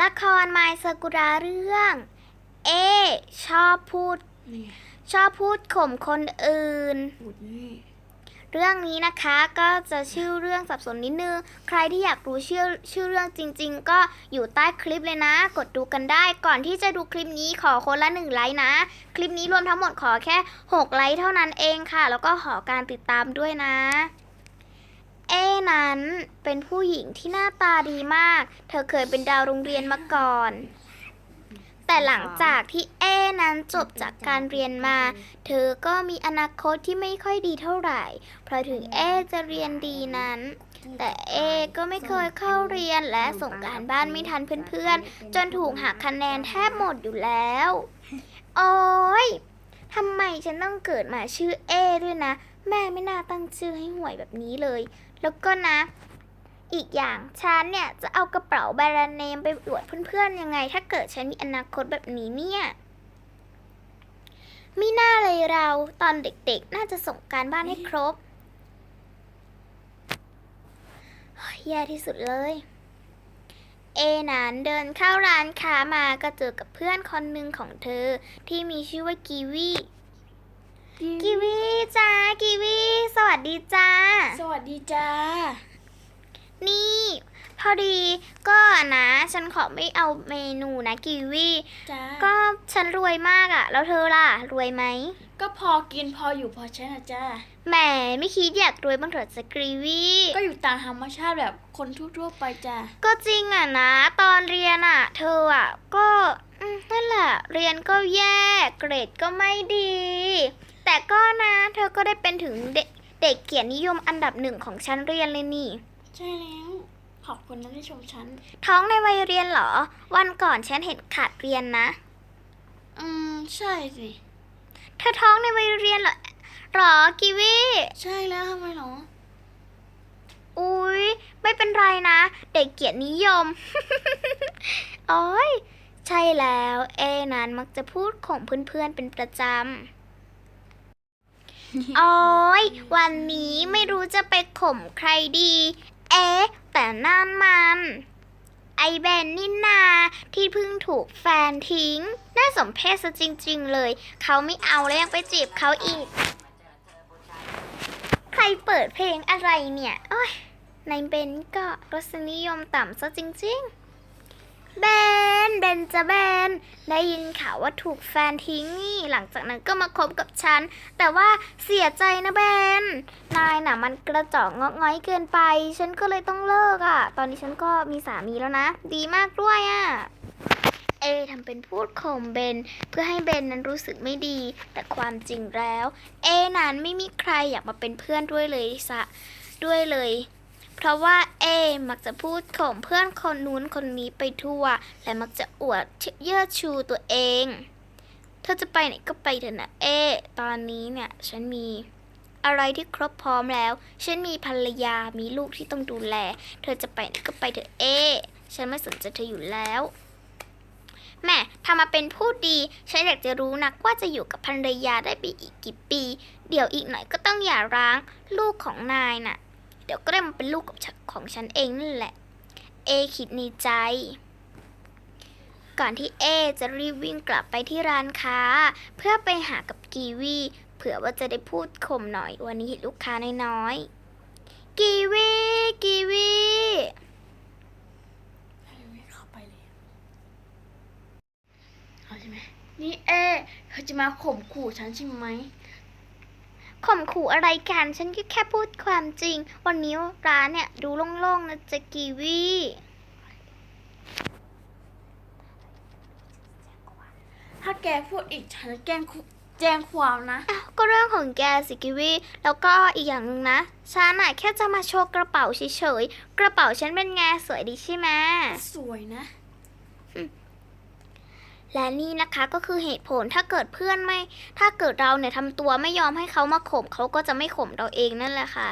ละครไมซากุระเรื่อง เอ ชอบพูด นี่ชอบพูดข่มคนอื่น พูดนี่เรื่องนี้นะคะก็จะชื่อเรื่องสับสนนิดนึง ใครที่อยากรู้ชื่อชื่อเรื่องจริง ๆ ก็อยู่ใต้คลิปเลยนะ กดดูกันได้ ก่อนที่จะดูคลิปนี้ขอคนละหนึ่งไลค์นะ คลิปนี้รวมทั้งหมดขอแค่ 6 ไลค์เท่านั้นเองค่ะ แล้วก็ขอการติดตามด้วยนะเอ นั้นเป็นผู้หญิงที่หน้าตาดีมาก เธอเคยเป็นดาวโรงเรียนมาก่อน แต่หลังจากที่เอนั้นจบจากการเรียนมา เธอก็มีอนาคตที่ไม่ค่อยดีเท่าไหร่ เพราะถึงเอจะเรียนดีนั้น แต่เอก็ไม่เคยเข้าเรียนและส่งการบ้านไม่ทันเพื่อนๆ จนถูกหักคะแนนแทบหมดอยู่แล้ว โอ้ยทำไมฉันต้องเกิดมาชื่อเอด้วยนะ แม่ไม่น่าตั้งชื่อให้ห่วยแบบนี้เลย แล้วก็นะ อีกอย่างฉันเนี่ยจะเอากระเป๋าแบรนด์เนมไปอวดเพื่อนๆยังไง ถ้าเกิดฉันมีอนาคตแบบนี้เนี่ยมิน่าเลยเราตอนเด็กๆ น่าจะส่งการบ้านให้ครบแย่ที่สุดเลย เอนั้นเดินเข้าร้านค้ามาก็เจอกับเพื่อนคนหนึ่งของเธอที่มีชื่อว่ากีวี กีวีจ้ากีวีสวัสดีจ้า สวัสดีจ้า นี่ พอดีก็นะ ฉันขอไม่เอาเมนูนะกีวีจ้า ก็ฉันรวยมากอะแล้วเธอล่ะ รวยไหมก็พอกินพออยู่พอใช้นะจ้า แหมไม่คิดอยากรวยบ้างเหรอจะกีวี ก็อยู่ตามธรรมชาติแบบคนทั่วๆไปจ้า ก็จริงอะนะ ตอนเรียนอะเธออะก็อืมนั่นแหละ เรียนก็แย่ เกรดก็ไม่ดี แต่ก็นะ เธอก็ได้เป็นถึงเด็กเด็กเกียรตินิยมอันดับหนึ่งของชั้นเรียนเลยนี่ ใช่แล้ว ขอบคุณนะที่ชมฉัน ท้องในวัยเรียนเหรอ วันก่อนฉันเห็นขาดเรียนนะ อืม ใช่สิ เธอท้องในวัยเรียนเหรอหรอกีวีใช่แล้วทำไมหรอ อุ๊ย ไม่เป็นไรนะ เด็กเกียรตินิยม โอ้ยใช่แล้ว เอนั้นมักจะพูดข่มเพื่อนๆเป็นประจำ โอ้ยวันนี้ไม่รู้จะไปข่มใครดี เอ๊ะ แต่นั่นมัน ไอเบนนี่นาที่เพิ่งถูกแฟนทิ้ง น่าสมเพชซะจริง ๆ เลย เขาไม่เอาแล้วยังไปจีบเขาอีก ใครเปิดเพลงอะไรเนี่ย โอ้ยในเบนก็รสนิยมต่ำซะจริง ๆ เบน เบนจะเบน ได้ยินข่าวว่าถูกแฟนทิ้งนี่ หลังจากนั้นก็มาคบกับฉัน แต่ว่าเสียใจนะเบน นายน่ะมันกระจอกงอกง้อยเกินไป ฉันก็เลยต้องเลิกอะ่ะ ตอนนี้ฉันก็มีสามีแล้วนะ ดีมากด้วยอะ่ะ เอทำเป็นพูดข่มเบน เพื่อให้เบนนั้นรู้สึกไม่ดี แต่ความจริงแล้ว เอนั้นไม่มีใครอยากมาเป็นเพื่อนด้วยเลยสะด้วยเลย เพราะว่าเอ มักจะพูดข่มเพื่อนคนนู้นคนนี้ไปทั่ว และมักจะอวดเยื่อชูตัวเอง เธอจะไปไหนก็ไปเถอะนะเอ ตอนนี้เนี่ยฉันมีอะไรที่ครบพร้อมแล้ว ฉันมีภรรยา มีลูกที่ต้องดูแล เธอจะไปไหนก็ไปเถอะเอ ฉันไม่สนใจเธออยู่แล้วแม่ทำมาเป็นพูดดี ฉันอยากจะรู้นักว่าจะอยู่กับภรรยาได้ไปอีกกี่ปี เดี๋ยวอีกหน่อยก็ต้องหย่าร้าง ลูกของนายน่ะ เดี๋ยวก็ได้มาเป็นลูกกับฉันของฉันเองนั่นแหละ เอคิดในใจ ก่อนที่เอจะรีบวิ่งกลับไปที่ร้านค้า เพื่อไปหากับกีวีเผื่อว่าจะได้พูดข่มหน่อยวันนี้เห็นลูกค้าน้อยๆ กีวีกีวีเข้าไปเลยเอาใช่ไหมนี่เอเธอจะมาข่มขู่ฉันใช่ไหม ข่มขู่อะไรกัน ฉันก็แค่พูดความจริง วันนี้ร้านเนี่ยดูโล่งๆนะจ๊ะกีวีถ้าแกพูดอีกฉันจะแกล้งคุแจ้งความนะอ้าวก็เรื่องของแกสิกิวีแล้วก็อีกอย่างหนึ่งนะฉันน่ะแค่จะมาโชว์กระเป๋าเฉยๆ กระเป๋าฉันเป็นไงสวยดีใช่ไหม สวยนะ และนี่นะคะก็คือเหตุผลถ้าเกิดเพื่อนไม่ ถ้าเกิดเราเนี่ยทำตัวไม่ยอมให้เขามาข่มเขาก็จะไม่ข่มเราเองนั่นแหละค่ะ